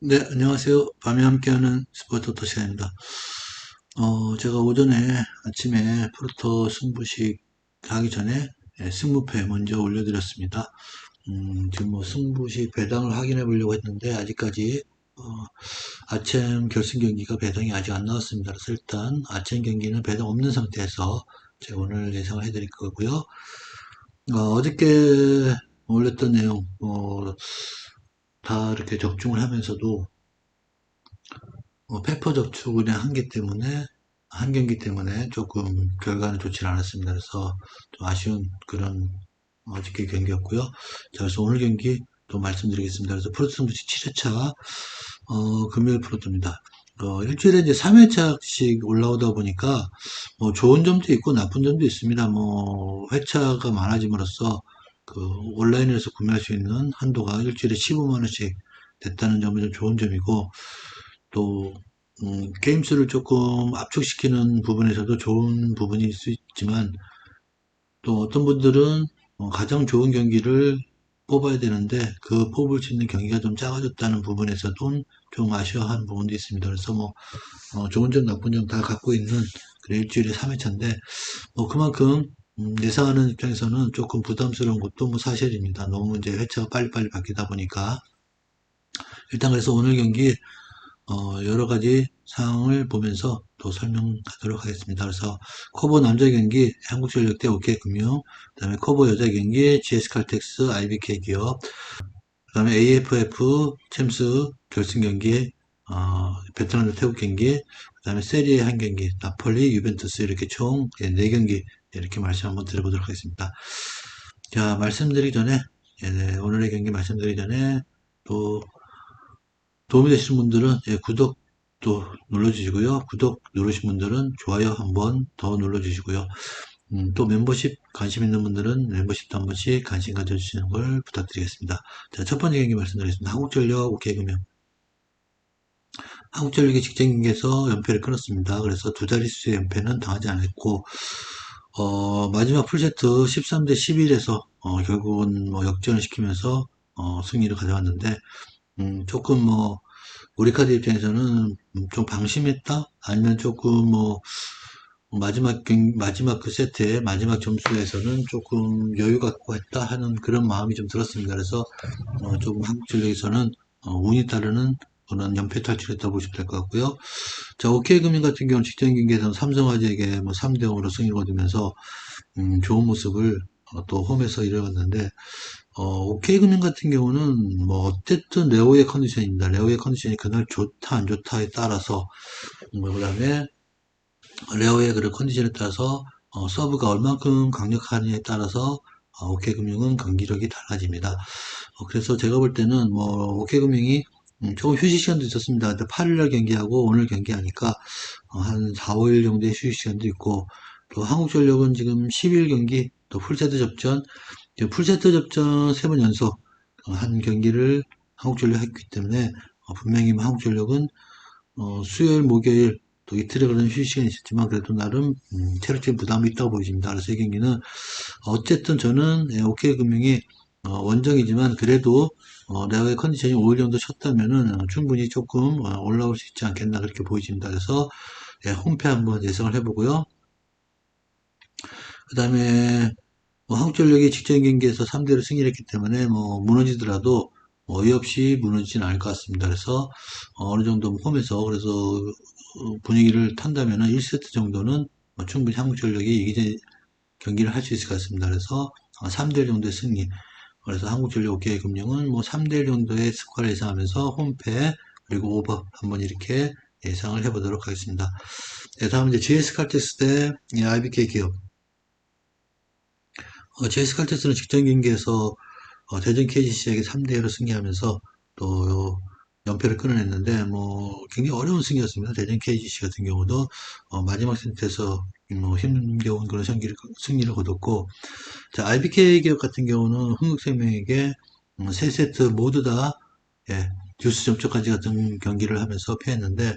네, 안녕하세요. 밤에 함께하는 스포츠 토 시간입니다. 어, 제가 오전에 아침에 프로토 승부식 하기 전에 예, 승무패 먼저 올려드렸습니다. 음, 지금 뭐 승부식 배당을 확인해 보려고 했는데 아직까지 어, 아침 결승 경기가 배당이 아직 안 나왔습니다. 그래서 일단 아침 경기는 배당 없는 상태에서 제가 오늘 예상을 해드릴 거고요. 어, 저께 올렸던 내용 어, 다 이렇게 적중을 하면서도 어, 페퍼 접촉의 한계 때문에 한 경기 때문에 조금 결과는 좋지 않았습니다. 그래서 좀 아쉬운 그런 어저께 경기였고요. 자, 그래서 오늘 경기 또 말씀드리겠습니다. 그래서 프로트 승부치 7회차 어, 금요일 프로토입니다. 어, 일주일에 이제 3회차씩 올라오다 보니까 뭐 좋은 점도 있고 나쁜 점도 있습니다. 뭐 회차가 많아짐으로써 그 온라인에서 구매할 수 있는 한도가 일주일에 15만 원씩 됐다는 점은 좀 좋은 점이고 또 음, 게임 수를 조금 압축시키는 부분에서도 좋은 부분이 있을 수 있지만 또 어떤 분들은 어, 가장 좋은 경기를 뽑아야 되는데 그 뽑을 수 있는 경기가 좀 작아졌다는 부분에서도 좀 아쉬워하는 부분도 있습니다. 그래서 뭐 어, 좋은 점 나쁜 점 다 갖고 있는 그래 일주일에 3회차인데 뭐 그만큼 음, 예상하는 입장에서는 조금 부담스러운 것도 뭐 사실입니다. 너무 이제 회차가 빨리빨리 바뀌다 보니까 일단 그래서 오늘 경기 어, 여러 가지 상황을 보면서 또 설명하도록 하겠습니다. 그래서 커버 남자 경기 한국전력 대 OK금융, 그 다음에 커버 여자 경기 GS칼텍스 IBK 기업, 그 다음에 AFF 챔스 결승 경기 어, 베트남 태국 경기, 그 다음에 세리에 한 경기, 나폴리, 유벤투스 이렇게 총 4경기 이렇게 말씀 한번 드려보도록 하겠습니다. 자, 말씀드리기 전에 예, 네, 오늘의 경기 말씀드리기 전에 또 도움이 되시는 분들은 예, 구독도 눌러주시고요. 구독 누르신 분들은 좋아요 한번 더 눌러주시고요. 음, 또 멤버십 관심 있는 분들은 멤버십도 한 번씩 관심 가져주시는 걸 부탁드리겠습니다. 자, 첫 번째 경기 말씀드리겠습니다. 한국전력 오케이금융. 한국전력이 직전 경기에서 연패를 끊었습니다. 그래서 두 자릿수의 연패는 당하지 않았고, 어, 마지막 풀세트 13대 11에서 어, 결국은 뭐 역전을 시키면서 어, 승리를 가져왔는데, 음, 조금 뭐, 우리 카드 입장에서는 좀 방심했다? 아니면 조금 뭐, 마지막, 경- 마지막 그 세트의 마지막 점수에서는 조금 여유 갖고 했다 하는 그런 마음이 좀 들었습니다. 그래서, 어, 조금 한국 전력에서는, 어, 운이 따르는 그런 연패 탈출했다 보시면 될 것 같고요. 자, 오케이금융 같은 경우는 직전 경기에서는 삼성화재에게 뭐 3대 0으로 승리를 거두면서, 음, 좋은 모습을 어, 또 홈에서 이뤄갔는데, 어, 오케이금융 같은 경우는 뭐 어쨌든 레오의 컨디션입니다. 레오의 컨디션이 그날 좋다 안 좋다에 따라서 뭐 그 다음에 레오의 그런 컨디션에 따라서 어, 서브가 얼만큼 강력하느냐에 따라서 어, 오케이금융은 경기력이 달라집니다. 어, 그래서 제가 볼 때는 뭐 오케이금융이 음, 조금 휴식 시간도 있었습니다. 근데 8일날 경기하고 오늘 경기하니까 어, 한 4, 5일 정도의 휴식 시간도 있고 또 한국전력은 지금 10일 경기 또 풀세트 접전 풀세트 접전 세 번 연속 어, 한 경기를 한국전력 했기 때문에 어, 분명히 뭐 한국전력은 어, 수요일, 목요일 또 이틀에 그런 휴식 시간이 있었지만 그래도 나름 음, 체력적인 부담이 있다고 보여집니다. 그래서 이 경기는 어쨌든 저는 예, 오케이금융이 어, 원정이지만 그래도 어, 레어의 컨디션이 5일 정도 어, 충분히 조금 어, 올라올 수 있지 않겠나 그렇게 보여집니다. 그래서 예, 홈패 한번 예상을 해보고요. 그 다음에 뭐 한국전력이 직전 경기에서 3대로 승리를 했기 때문에 뭐 무너지더라도 뭐 어이없이 무너지진 않을 것 같습니다. 그래서 어, 어느 정도 홈에서 그래서 어, 분위기를 탄다면 은 1세트 정도는 뭐 충분히 한국전력이 이기는 경기를 할 수 있을 것 같습니다. 그래서 3대1 정도의 승리. 그래서 한국전력 오케이금융은 뭐 3대1 정도의 스코어를 예상하면서 홈패 그리고 오버 한번 이렇게 예상을 해보도록 하겠습니다. 네, 다음 이제 GS 칼텍스 대 IBK 기업. 어, 제이스 칼텍스는 직전 경기에서 어, 대전 KGC에게 3대1로 승리하면서 또 연패를 끊어냈는데 뭐 굉장히 어려운 승리였습니다. 대전 KGC 같은 경우도 어, 마지막 세트에서 뭐 힘겨운 그런 승리를, 승리를 거뒀고 자, IBK 기업 같은 경우는 흥국생명에게 음, 세 세트 모두 다 예, 듀스 점수까지 같은 경기를 하면서 패했는데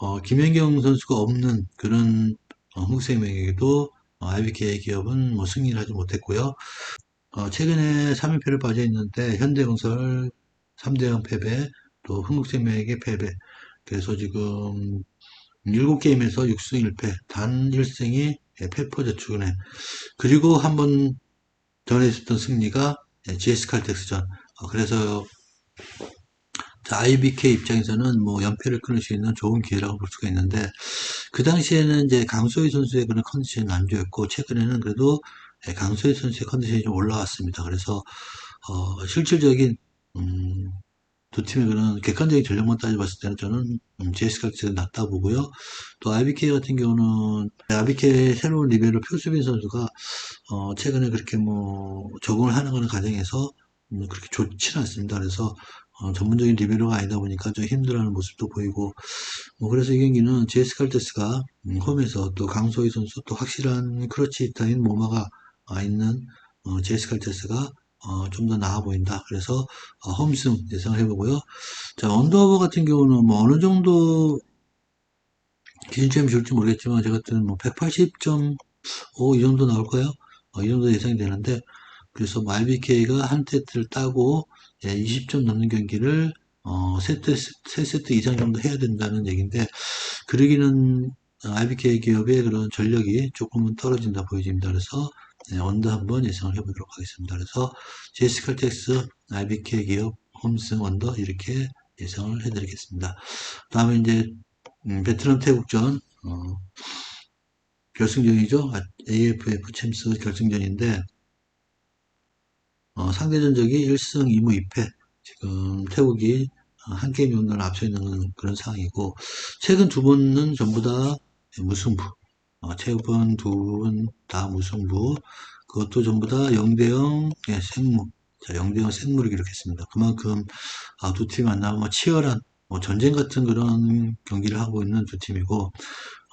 어, 김연경 선수가 없는 그런 어, 흥국생명에게도 어, IBK 기업은 뭐 승리를 하지 못했고요. 어, 최근에 3연패를 빠져 있는데 현대건설 3대0 패배, 또 흥국생명에게 패배. 그래서 지금 7게임에서 6승 1패, 단 1승이 페퍼저축은행. 그리고 한 번 전에 있었던 승리가 GS칼텍스전. 어, 그래서 자, IBK 입장에서는 뭐 연패를 끊을 수 있는 좋은 기회라고 볼 수가 있는데 그 당시에는 이제 강소희 선수의 그런 컨디션이 안 좋았고 최근에는 그래도 예, 강소희 선수의 컨디션이 좀 올라왔습니다. 그래서 어, 실질적인 음, 두 팀의 그런 객관적인 전력만 따져봤을 때는 저는 음, GS칼텍스가 낫다 보고요. 또 IBK 같은 경우는 IBK 새로운 리베로 표수빈 선수가 어, 최근에 그렇게 뭐 적응을 하는 그런 과정에서 음, 그렇게 좋지는 않습니다. 그래서 어, 전문적인 리베로가 아니다 보니까 좀 힘들어하는 모습도 보이고 뭐 그래서 이 경기는 제스 칼테스가 음, 홈에서 또 강소희 선수 또 확실한 크러치 히터인 모마가 아, 있는 어, 제스 칼테스가 어, 좀 더 나아 보인다. 그래서 어, 홈승 예상을 해보고요. 자 언더오버 같은 경우는 뭐 어느 정도 기준점이 줄지 모르겠지만 제가 때는 뭐 180.5 이 정도 나올 거예요. 어, 이 정도 예상이 되는데 그래서 뭐 RBK가 한 세트를 따고 예, 20점 넘는 경기를 어, 세트, 세 세트 이상 정도 해야 된다는 얘기인데 그러기는 RBK 기업의 그런 전력이 조금은 떨어진다 보여집니다. 그래서 네, 언더 한번 예상을 해보도록 하겠습니다. 그래서 제스칼텍스 RBK 기업 홈승 언더 이렇게 예상을 해드리겠습니다. 다음에 이제 음, 베트남 태국전 어, 결승전이죠. AFF 챔스 결승전인데 어, 상대 전적이 1승 2무 2패. 지금 태국이 한 게임 정도는 앞서 있는 그런 상황이고 최근 두 번은 전부 다 무승부. 어, 최근 두번다 무승부. 그것도 전부 다 0대0 예, 생무. 자, 0대0 생무를 기록했습니다. 그만큼 아, 두 팀 만나면 뭐 치열한 뭐 전쟁 같은 그런 경기를 하고 있는 두 팀이고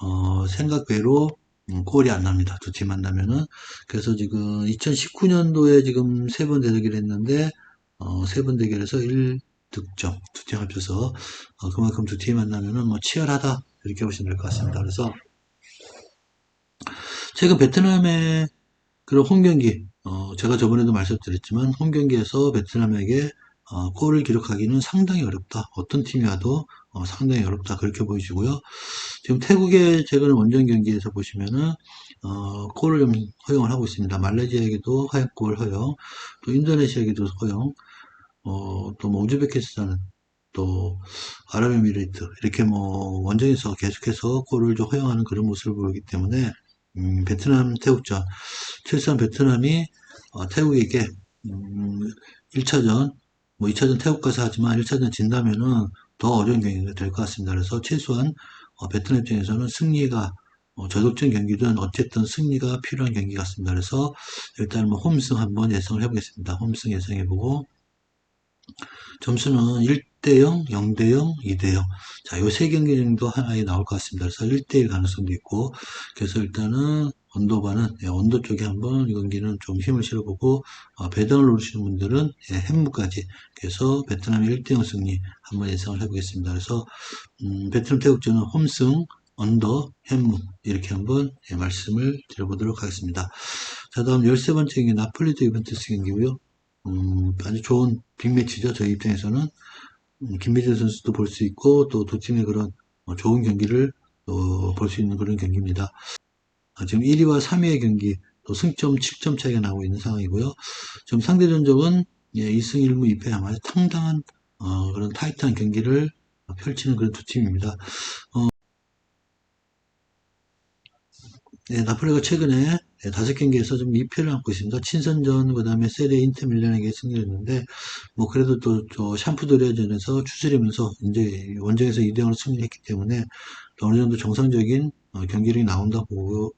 어, 생각 외로 음, 골이 안 납니다. 두 팀 만나면은. 그래서 지금 2019년도에 지금 세 번 대결을 했는데, 어, 세 번 대결에서 1득점, 두 팀 합쳐서, 어, 그만큼 두 팀 만나면은 뭐 치열하다. 이렇게 보시면 될 것 같습니다. 그래서, 최근 베트남의 그런 홈 경기, 어, 제가 저번에도 말씀드렸지만, 홈 경기에서 베트남에게 어, 골을 기록하기는 상당히 어렵다. 어떤 팀이 와도 어, 상당히 어렵다. 그렇게 보이시고요. 지금 태국의 최근 원정 경기에서 보시면은 어, 골을 좀 허용을 하고 있습니다. 말레이시아에게도 하얀골 허용, 또 인도네시아에게도 허용, 어, 또뭐 우즈베키스탄은 또 아랍에미레이트 이렇게 뭐 원정에서 계속해서 골을 좀 허용하는 그런 모습을 보이기 때문에 음, 베트남 태국전 최소한 베트남이 어, 태국에게 음, 1차전 뭐 2차전 태국 가서 하지만 1차전 진다면은 더 어려운 경기가 될 것 같습니다. 그래서 최소한 어, 베트남 입장에서는 승리가 어, 저독전 경기든 어쨌든 승리가 필요한 경기 같습니다. 그래서 일단 뭐 홈승 한번 예상을 해보겠습니다. 홈승 예상해보고 점수는 1대0, 0대0, 2대0. 자, 요 세 경기 정도 하나에 나올 것 같습니다. 그래서 1대1 가능성도 있고, 그래서 일단은 언더바는 예, 언더 쪽에 한번 이 경기는 좀 힘을 실어보고 어, 배당을 노리시는 분들은 예, 햄무까지 그래서 베트남의 1대0 승리 한번 예상을 해보겠습니다. 그래서 음, 베트남 태국전은 홈승 언더 햄무 이렇게 한번 예, 말씀을 드려보도록 하겠습니다. 자 다음 13번째 경기 나폴리도 이벤트스 경기고요. 음, 아주 좋은 빅매치죠. 저희 입장에서는 음, 김민재 선수도 볼 수 있고 또 두 팀의 그런 어, 좋은 경기를 볼 수 있는 그런 경기입니다. 아, 지금 1위와 3위의 경기 또 승점 7점 차이가 나고 있는 상황이고요. 지금 상대 전적은 예, 2승 1무 2패 아마 상당한 어, 그런 타이트한 경기를 펼치는 그런 두 팀입니다. 어, 네, 나폴리가 최근에 네, 다섯 경기에서 좀 2패를 안고 있습니다. 친선전, 그 다음에 세레 인터밀란에게 승리를 했는데, 뭐, 그래도 또, 저 샴푸도리아전에서 추스리면서 이제 원정에서 2대0으로 승리했기 때문에 어느 정도 정상적인 어, 경기력이 나온다 보고,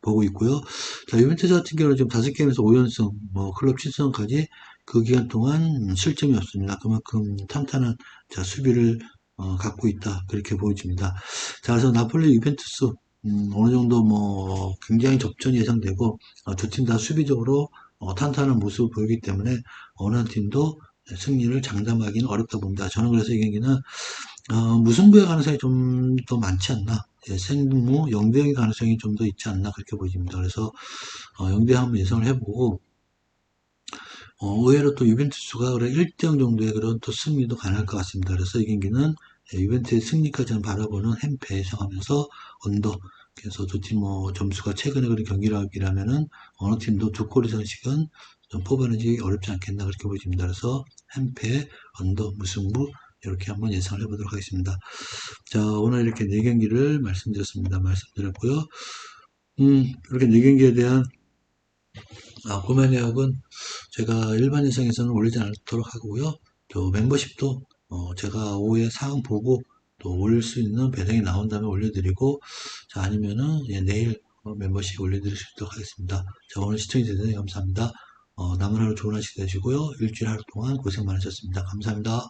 보고 있고요. 자, 유벤투스 같은 경우는 지금 다섯 게임에서 5연승, 뭐 클럽 7승까지 그 기간 동안 실점이 없습니다. 그만큼 탄탄한 자, 수비를 어, 갖고 있다 그렇게 보여집니다. 자, 그래서 나폴리 유벤투스 음, 어느 정도 뭐 굉장히 접전이 예상되고 어, 두팀 다 수비적으로 어, 탄탄한 모습을 보이기 때문에 어느 한 팀도 승리를 장담하기는 어렵다 봅니다. 저는 그래서 이 경기는 어, 무승부의 가능성이 좀 더 많지 않나. 예, 생무 0대0의 가능성이 좀 더 있지 않나 그렇게 보입니다. 그래서 어, 0대 한번 예상을 해보고 어, 의외로 또 유벤투스가 그래 1대0 정도의 그런 또 승리도 가능할 것 같습니다. 그래서 이 경기는 예, 유벤투스의 승리까지 바라보는 햄페 예상하면서 언더 그래서 두 팀 뭐 점수가 최근에 그런 경기라면은 어느 팀도 두 골 이상씩은 좀 뽑아내기 어렵지 않겠나 그렇게 보여집니다. 그래서 햄페 언더 무승부 이렇게 한번 예상을 해보도록 하겠습니다. 자 오늘 이렇게 네 경기를 말씀드렸습니다. 말씀드렸고요. 음 이렇게 네 경기에 대한 아, 구매 내역은 제가 일반 예상에서는 올리지 않도록 하고요. 또 멤버십도 어, 제가 오후에 사항 보고 또 올릴 수 있는 배당이 나온 다음에 올려드리고 자 아니면은 예, 내일 어, 멤버십 올려드릴 수 있도록 하겠습니다. 자 오늘 시청해 주셔서 감사합니다. 어, 남은 하루 좋은 하루 되시고요. 일주일 하루 동안 고생 많으셨습니다. 감사합니다.